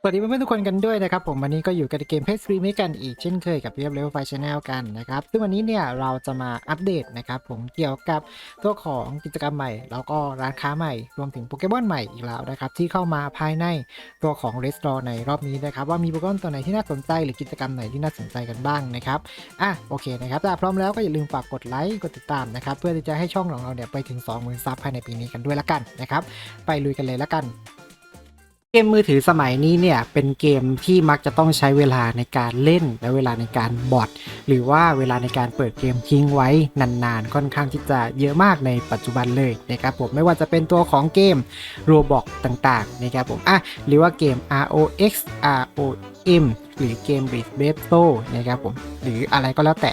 สวัสดีเพื่อนๆทุกคนกันด้วยนะครับผมวันนี้ก็อยู่กับเกมเพสรีเมกันอีกเช่นเคยกับเรียบเลเวลไฟชแนลกันนะครับซึ่งวันนี้เนี่ยเราจะมาอัปเดตนะครับผมเกี่ยวกับตัวของกิจกรรมใหม่ แล้วก็ร้านค้าใหม่ รวมถึงโปเกมอนใหม่อีกแล้วนะครับที่เข้ามาภายในตัวของ r e s t o r ในรอบนี้นะครับว่ามีโปเกมอนตัวไหนที่น่าสนใจหรือกิจกรรมไหนที่น่าสนใจกันบ้างนะครับอะโอเคนะครับถ้าพร้อมแล้วก็อย่าลืมฝากกดไลค์กดติดตามนะครับเพื่อที่จะให้ช่องของเราเนี่ยไปถึง20,000ซับภายในปีนี้กันด้วยละกันนะครับไปลุยกันเลยละกัน เกมมือถือสมัยนี้เนี่ยเป็นเกมที่มักจะต้องใช้เวลาในการเล่นและเวลาในการบอทหรือว่าเวลาในการเปิดเกมทิ้งไว้นานๆ ค่อนข้างที่จะเยอะมากในปัจจุบันเลยนะครับผมไม่ว่าจะเป็นตัวของเกม Roblox ต่างๆนะครับผมอะหรือว่าเกม ROX ROM หรือเกม b r i d g b a t t l นะครับผมหรืออะไรก็แล้วแต่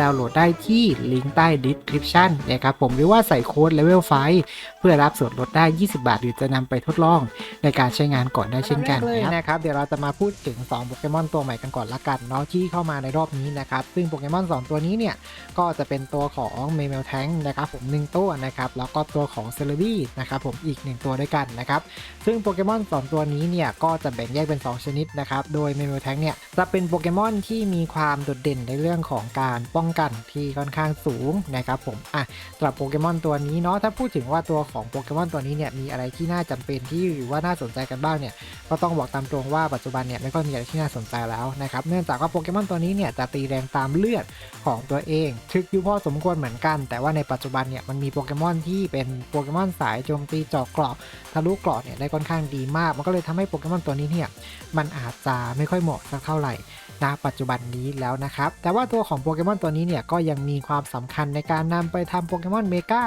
ดาวน์โหลดได้ที่ลิงก์ใต้ description นะครับผมหรือว่าใส่โค้ด level 5 เพื่อรับส่วนลดได้ 20 บาท หรือจะนำไปทดลองในการใช้งานก่อนได้เช่นกันเลยนะครับเดี๋ยวเราจะมาพูดถึง2โปเกมอนตัวใหม่กันก่อนละกันเนาะที่เข้ามาในรอบนี้นะครับซึ่งโปเกมอน2ตัวนี้เนี่ยก็จะเป็นตัวของเมเมลแทงนะครับผม1ตัวนะครับแล้วก็ตัวของเซเลบี้นะครับผมอีก 1 ตัวด้วยกันนะครับซึ่งโปเกมอนสองตัวนี้เนี่ยก็จะแบ่งแยกเป็น 2 ชนิดนะครับโดยเมเมลแทงเนี่ยจะเป็นโปเกมอนที่มีความโดดเด่นในเรื่องของการป้องกันที่ค่อนข้างสูงนะครับผมอะสำหรับโปเกมอนตัวนี้เนาะถ้าพูดถึงว่าตัวของโปเกมอนตัวนี้เนี่ยมีอะไรที่น่าจำเป็นที่หรือว่าน่าสนใจกันบ้างเนี่ยก็ต้องบอกตามตรงว่าปัจจุบันเนี่ยไม่ค่อยมีอะไรที่น่าสนใจแล้วนะครับเนื่องจากว่าโปเกมอนตัวนี้เนี่ยจะตีแรงตามเลือดของตัวเองทึกอยู่พอสมควรเหมือนกัน แต่ว่าในปัจจุบันเนี่ยมันมีโปเกมอนที่เป็นโปเกมอนสายโจมตีจาะเกราะทะลุเกราะเนี่ยได้ค่อนข้างดีมาก มันก็เลยทำให้โปเกมอนตัวนี้เนี่ยมันอาจจะไม่ค่อยเหมาะสักเท่าไหร่ณปัจจุบันนี้แล้วนะครับ แต่ว่าตัวของโปเกมอนตัวนี้เนี่ยก็ยังมีความสำคัญในการนำไปทำโปเกมอนเมกา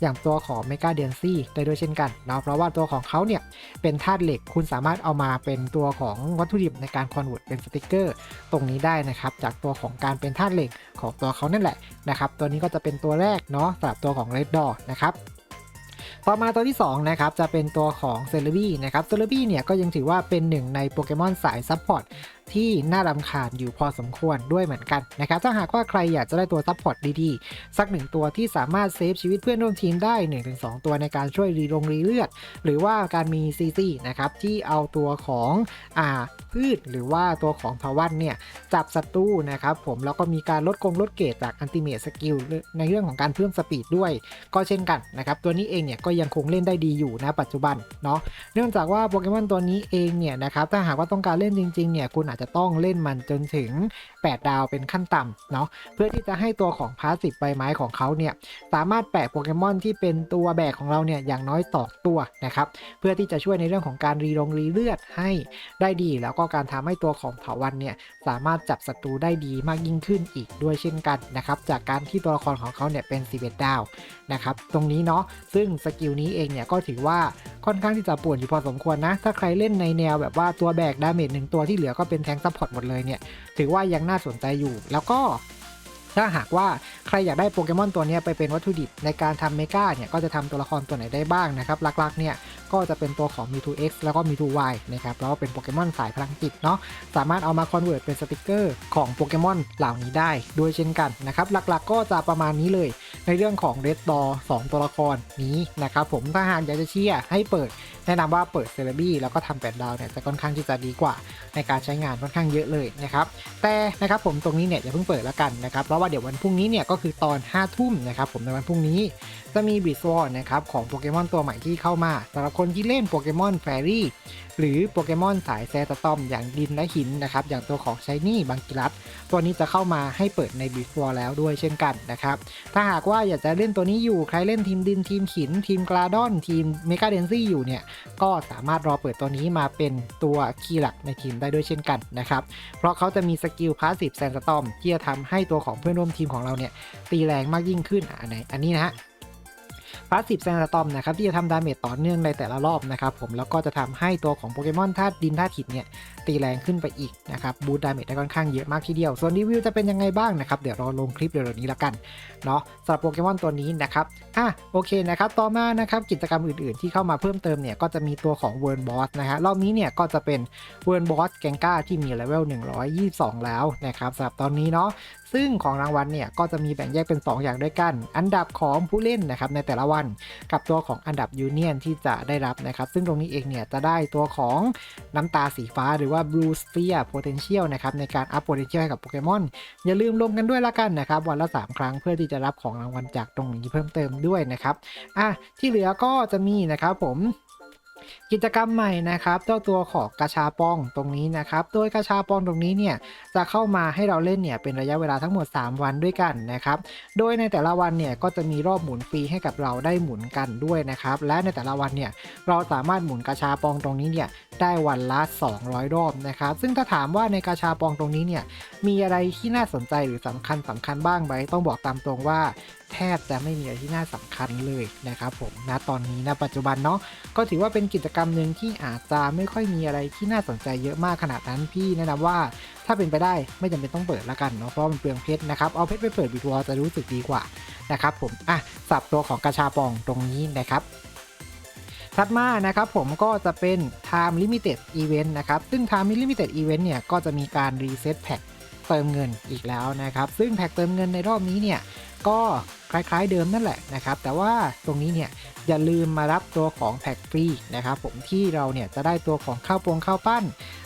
อย่างตัวของเมกาเดนซี่ได้ด้วยเช่นกันเนาะเพราะว่าตัวของเขาเนี่ยเป็นธาตุเหล็กคุณสามารถเอามาเป็นตัวของวัตถุดิบในการคอนเวิร์ตเป็นสติกเกอร์ ตรงนี้ได้นะครับ จากตัวของการเป็นธาตุเหล็กของตัวเขานั่นแหละนะครับ ตัวนี้ก็จะเป็นตัวแรกเนาะสำหรับตัวของ Red d o นะครับต่อมาตัวที่2นะครับจะเป็นตัวของเซเลบี้นะครับเซเลบี้เนี่ยก็ยังถือว่าเป็นหนึ่งในโปเกมอนสายซัพพอร์ตที่น่ารำคาญอยู่พอสมควรด้วยเหมือนกันนะครับถ้าหากว่าใครอยากจะได้ตัวซัพพอร์ตดีๆ สักหนึ่งตัวที่สามารถเซฟชีวิตเพื่อนร่วมทีมได้ 1-2 ตัวในการช่วยรีลงรีเลือด หรือว่าการมีซีซีนะครับที่เอาตัวของอ่าพืชหรือว่าตัวของทวันเนี่ยจับศัตรูนะครับผมแล้วก็มีการลดกงลดเกรดจากอันติเม e สกิลในเรื่องของการเพิ่มสปีดด้วย ก็เช่นกันนะครับตัวนี้เองเนี่ยก็ยังคงเล่นได้ดีอยู่นะปัจจุบันเนาะเนื่องจากว่าโปเกมอนตัวนี้เองเนี่ยนะครับถ้าหากว่าต้องการเล่นจริงๆเนี่ยคุณอาจจะต้องเล่นมันจนถึง 8 ดาวเป็นขั้นต่ำเนาะเพื่อที่จะให้ตัวของพาสซีฟใบไม้ของเขาเนี่ยสามารถแปะโปเกมอนที่เป็นตัวแบกของเราเนี่ยอย่างน้อยต่อตัวนะครับเพื่อที่จะช่วยในเรื่องของการรีลงรีเลือดให้ได้ดี แล้วก็การทำให้ตัวของเถาวันเนี่ยสามารถจับศัตรูได้ดีมากยิ่งขึ้นอีกด้วยเช่นกันนะครับจากการที่ตัวละครของเขาเนี่ยเป็น11ดาวนะครับตรงนี้เนาะซึ่งสกิลนี้เองเนี่ยก็ถือว่าค่อนข้างที่จะป่วนอยู่พอสมควรนะ ถ้าใครเล่นในแนวแบบว่าตัวแบกดาเมจหนึ่งตัวที่เหลือก็เป็นแทงซัพพอร์ตหมดเลยเนี่ยถือว่ายังน่าสนใจอยู่ แล้วก็ ถ้าหากว่าใครอยากได้โปเกมอนตัวนี้ไปเป็นวัตถุดิบในการทำเมกาเนี่ยก็จะทำตัวละครตัวไหนได้บ้างนะครับหลักๆเนี่ยก็จะเป็นตัวของ Mewtwo X แล้วก็ Mewtwo Y นะครับแล้วก็เป็นโปเกมอนสายพลังจิตเนาะสามารถเอามาคอนเวิร์ตเป็นสติกเกอร์ของโปเกมอนเหล่านี้ได้ด้วยเช่นกันนะครับหลักๆก็จะประมาณนี้เลย ในเรื่องของ Red d o 2ตัวละครนี้นะครับผมถ้าหากอยากจะเชียร์ให้เปิด แนะนำว่าเปิดเซเลบี้แล้วก็ทำแปดดาวเนี่ยจะค่อนข้างที่จะดีกว่า ในการใช้งานค่อนข้างเยอะเลยนะครับแต่นะครับผมตรงนี้เนี่ยอย่าเพิ่งเปิดแล้วกันนะครับเพราะว่าเดี๋ยววันพรุ่งนี้เนี่ยก็คือตอน5้าทุ่มนะครับผมในวันพรุ่งนี้จะมีบิสวอร์นะครับของโปเกมอนตัวใหม่ที่เข้ามาสำหรับคนที่เล่นโปเกมอนแฟรี่หรือโปเกมอนสายแซตตอม อย่างดินและหินนะครับอย่างตัวของชายนี่บังกิรัสตัวนี้จะเข้ามาให้เปิดในบิสวอร์แล้วด้วยเช่นกันนะครับถ้าหากว่าอยากจะเล่นตัวนี้อยู่ใครเล่นทีมดินทีมหิน ทีมกราดอน ทีมเมกาเดนซี่อยู่เนี่ยก็สามารถรอเปิดตัวนี้มาเป็นตัวคีย์หลักในทีมได้ด้วยเช่นกันนะครับเพราะเขาจะมีสกิลพาสซีฟแซนสตอมที่จะทำให้ตัวของเพื่อนร่วมทีมของเราเนี่ยตีแรงมากยิ่งขึ้นอันไหนอันนี้นะฮะพาสซีฟแซนสตอมนะครับที่จะทำดาเมจต่อเนื่องในแต่ละรอบนะครับผมแล้วก็จะทำให้ตัวของโปเกมอนธาตุดินธาตุหินเนี่ยตีแรงขึ้นไปอีกนะครับบูตดาเมจได้ค่อนข้างเยอะมากทีเดียว ส่วนรีวิวจะเป็นยังไงบ้างนะครับ เดี๋ยวรอลงคลิปเร็วนี้ละกันเนาะสำหรับโปเกมอนตัวนี้นะครับอะโอเคนะครับต่อมานะครับกิจกรรมอื่นๆ ที่เข้ามาเพิ่มเติมเนี่ยก็จะมีตัวของเวิร์นบอสนะฮะรอบนี้เนี่ยก็จะเป็นเวิร์นบอสแกงก้าที่มีเลเวล122 แล้วนะครับสำหรับตอนนี้เนาะ ซึ่งของรางวัลเนี่ยก็จะมีแบ่งแยกเป็น 2 อย่างด้วยกัน อันดับของผู้เล่นนะครับในแต่ละวันกับตัวของอันดับยูเนียนที่จะได้รับนะครับ ซึ่งตรงนี้เองเนี่ยจะได้ตัวของน้ำตาสีฟ้าหรือว่า Blue Sphere Potential นะครับในการอัพ Potential ให้กับโปเกมอนอย่าลืมลงกันด้วยละกันนะครับ วันละ 3 ครั้งเพื่อที่จะรับของรางวัลจากตรงนี้เพิ่มเติมด้วยนะครับอะที่เหลือก็จะมีนะครับผม กิจกรรมใหม่นะครับเจ้าตัวของกระชาปองตรงนี้นะครับ โดยกระชาปองตรงนี้เนี่ยจะเข้ามาให้เราเล่นเนี่ยเป็นระยะเวลาทั้งหมด 3 วันด้วยกันนะครับ โดยในแต่ละวันเนี่ยก็จะมีรอบหมุนฟรีให้กับเราได้หมุนกันด้วยนะครับ และในแต่ละวันเนี่ยเราสามารถหมุนกระชาปองตรงนี้เนี่ยได้วันละ 200 รอบนะครับ ซึ่งถ้าถามว่าในกระชาปองตรงนี้เนี่ยมีอะไรที่น่าสนใจหรือสำคัญสำคัญบ้างไหมต้องบอกตามตรงว่าแทบจะไม่มีอะไรที่น่าสำคัญเลยนะครับผมณตอนนี้ณปัจจุบันเนาะก็ถือว่าเป็นกิจกรรมหนึ่งที่อาจจะไม่ค่อยมีอะไรที่น่าสนใจเยอะมากขนาดนั้นพี่แนะนำว่าถ้าเป็นไปได้ไม่จำเป็นต้องเปิดละกันเนาะเพราะมันเปลืองเพชรนะครับเอาเพชรไปเปิดบิทวอลจะรู้สึกดีกว่านะครับผมอะสับตัวของกระชาปองตรงนี้นะครับถัดมานะครับผมก็จะเป็น Time Limited Event นะครับ ซึ่ง Time Limited Event เนี่ย ก็จะมีการรีเซ็ตแพ็คเติมเงินอีกแล้วนะครับ ซึ่งแพ็คเติมเงินในรอบนี้เนี่ย ก็ คล้ายๆเดิมนั่นแหละนะครับแต่ว่าตรงนี้เนี่ยอย่าลืมมารับตัวของแพ็คฟรีนะครับผมที่เราเนี่ยจะได้ตัวของข้าวโปงข้าวปั้น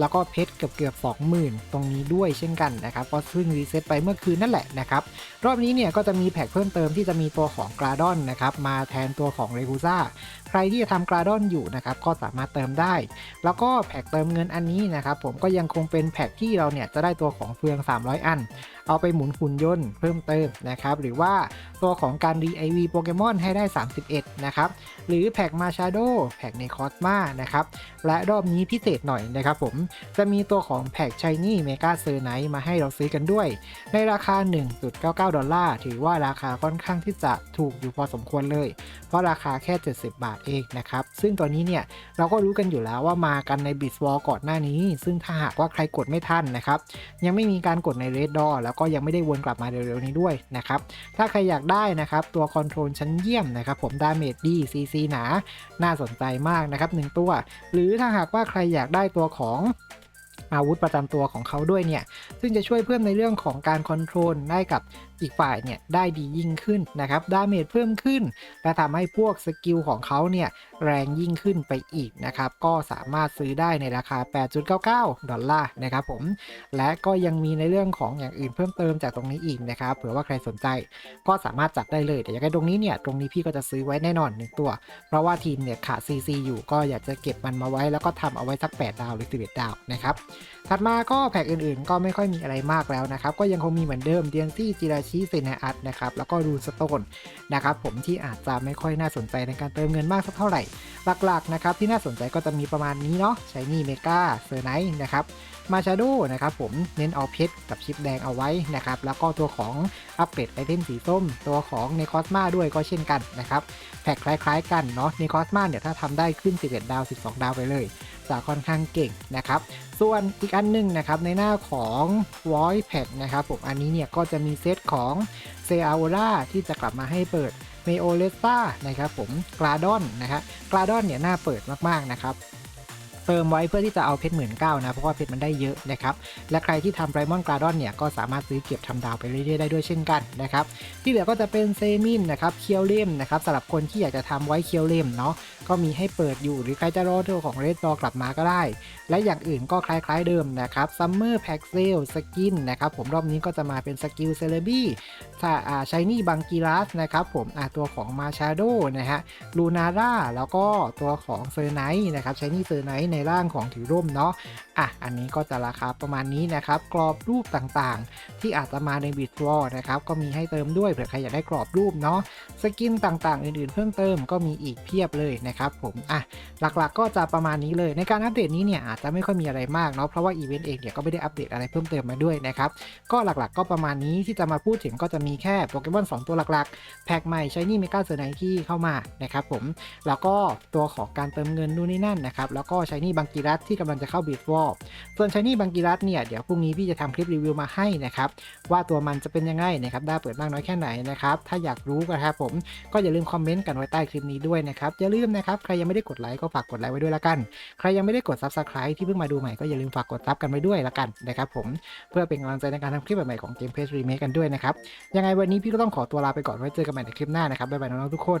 แล้วก็เพชรเกือบเกือบ20,000ตรงนี้ด้วยเช่นกันนะครับก็ซึ่งรีเซ็ตไปเมื่อคืนนั่นแหละนะครับรอบนี้เนี่ยก็จะมีแพ็คเพิ่มเติมที่จะมีตัวของกราดอนนะครับมาแทนตัวของเรกูซ่าใครที่จะทำกราดอนอยู่นะครับก็สามารถเติมได้ แล้วก็แพ็คเติมเงินอันนี้นะครับผมก็ยังคงเป็นแพ็คที่เราเนี่ยจะได้ตัวของเฟือง 300 อัน เอาไปหมุนหุ่นยนต์เพิ่มเติมนะครับหรือว่าตัวของการรีไอวีโปเกมอนให้ได้ 31 นะครับ หรือแพ็กมาชาโดแพ็กในคอสมานะครับ และรอบนี้พิเศษหน่อยนะครับผม จะมีตัวของแพ็กชายนี่เมกาเซอร์ไนท์มาให้เราซื้อกันด้วย ในราคา 1.99 ดอลลาร์ ถือว่าราคาค่อนข้างที่จะถูกอยู่พอสมควรเลย เพราะราคาแค่ 70 บาทเองนะครับ ซึ่งตัวนี้เนี่ยเราก็รู้กันอยู่แล้วว่ามากันในบิสวอลก่อนหน้านี้ ซึ่งถ้าหากว่าใครกดไม่ทันนะครับ ยังไม่มีการกดใน Red Door แล้วก็ยังไม่ได้วนกลับมาเร็วๆนี้ด้วยนะครับ ถ้าใครอยากได้นะครับ ตัวคอนโทรลชั้นเยี่ยมนะครับผมดาเมจดีซีซีหนา น่าสนใจมากนะครับ1ตัว หรือถ้าหากว่าใครอยากได้ตัวของ อาวุธประจำตัวของเขาด้วยเนี่ย ซึ่งจะช่วยเพิ่มในเรื่องของการคอนโทรลได้กับอีกฝ่ายเนี่ยได้ดียิ่งขึ้นนะครับ ดาเมจเพิ่มขึ้น และทำให้พวกสกิลของเขาเนี่ยแรงยิ่งขึ้นไปอีกนะครับ ก็สามารถซื้อได้ในราคา 8.99 ดอลลาร์นะครับผม และก็ยังมีในเรื่องของอย่างอื่นเพิ่มเติมจากตรงนี้อีกนะครับ เผื่อว่าใครสนใจก็สามารถจัดได้เลยแต่อย่างไรตรงนี้เนี่ย ตรงนี้พี่ก็จะซื้อไว้แน่นอนหนึ่งตัว เพราะว่าทีมเนี่ยขาด CC อยู่ก็อยากจะเก็บมันมาไว้ แล้วก็ทำเอาไว้สัก 8 ดาวหรือ11ดาวนะครับถัดมาก็แพ็กอื่นๆ ก็ไม่ค่อยมีอะไรมากแล้วนะครับ ก็ยังคงมีเหมือนเดิมเดียนซี่จิราชิเซนาอัตนะครับ แล้วก็รูสโตนนะครับผมที่อาจจะไม่ค่อยน่าสนใจในการเติมเงินมากสักเท่าไหร่ หลักๆนะครับที่น่าสนใจก็จะมีประมาณนี้เนาะชายนี่เมกาเซอร์ไนท์นะครับมาชาโดนะครับผมเน้นเอาเพชรกับชิปแดงเอาไว้นะครับแล้วก็ตัวของอัปเกรดไอเทมสีส้ม ตัวของในคอสมาด้วยก็เช่นกันนะครับแพ็คคล้ายๆกันเนาะในคอสมาเนี่ยถ้าทำได้ขึ้น 11 ดาว 12 ดาวไปเลยจะค่อนข้างเก่งนะครับส่วนอีกอันหนึงนะครับในหน้าของ Voice Pack นะครับผมอันนี้เนี่ยก็จะมีเซตของเซอาโอราที่จะกลับมาให้เปิดเมโอเลสตานะครับผมกราดอนนะครับกราดอนเนี่ยน่าเปิดมากๆนะครับ ติมไว้เพื่อที่จะเอาเพชรหมื่นเก้านะ เพราะว่าเพชรมันได้เยอะนะครับ และใครที่ทำไรมอนกราดอนเนี่ยก็สามารถซื้อเก็บทำดาวไปเรื่อยๆได้ด้วยเช่นกันนะครับ ที่เหลือก็จะเป็นเซมินนะครับ เคียวเลมนะครับสำหรับคนที่อยากจะทำไว้เคียวเลมเนาะ ก็มีให้เปิดอยู่ หรือใครจะรอตัวของเรดดอกลับมาก็ได้ และอย่างอื่นก็คล้ายๆเดิมนะครับ ซัมเมอร์แพ็กเซลสกินนะครับผมรอบนี้ก็จะมาเป็นสกิลเซเลบี้ถ้าอ่าชายนี่บังกีรัสนะครับผมอ่าตัวของมาชาโดนะฮะ ลูนาร่า แล้วก็ตัวของเซอร์ไนท์นะครับชายนี่เซอร์ไนท์ในร่างของถือร่มเนาะอะอันนี้ก็จะราคาประมาณนี้นะครับ กรอบรูปต่างๆ ที่อาจจะมาในบิดวอลนะครับก็มีให้เติมด้วยเผื่อใครอยากได้กรอบรูปเนาะสกินต่างๆ อื่นๆ เพิ่มเติมก็มีอีกเพียบเลยนะครับผมอะหลักๆก็จะประมาณนี้เลยในการอัปเดตนี้เนี่ยอาจจะไม่ค่อยมีอะไรมากเนาะเพราะว่าอีเวนต์เองเนี่ยก็ไม่ได้อัปเดตอะไรเพิ่มเติมมาด้วยนะครับก็หลักๆก็ประมาณนี้ที่จะมาพูดถึงก็จะมีแค่โปเกมอน2ตัวหลักๆแพ็กใหม่ใช้นี่เมกาเซอร์ไนที่เข้ามานะครับผมแล้วก็ตัวของการเติมเงินนู่นนี่นั่นนะครับแล้วก็ใช้นี่บังกีรัสที่กำลังจะเข้าบีดวอลส่วนใช้นี่บังกีรัสเนี่ยเดี๋ยวพรุ่งนี้พี่จะทำคลิปรีวิวมาให้นะครับว่าตัวมันจะเป็นยังไงนะครับได้เปิดมากน้อยแค่ไหนนะครับถ้าอยากรู้นะครับผมก็อย่าลืมคอมเมนต์กันไว้ใต้คลิปนี้ด้วยนะครับอย่าลืมนะครับใครยังไม่ได้กดไลค์ก็ฝากกดไลค์ไว้ด้วยละกัน ใครยังไม่ได้กด Subscribe ที่เพิ่งมาดูใหม่ก็อย่าลืมฝากกดซับกันไว้ด้วยละกันนะครับผมเพื่อเป็นกำลังใจในการทำคลิปใหม่ๆของเกมเพจรีเมคกันด้วยนะครับยังไงวันนี้พี่ก็ต้องขอตัวลาไปก่อนไว้เจอกันใหม่ในคลิปหน้านะครับบ๊ายบายน้องๆทุกคน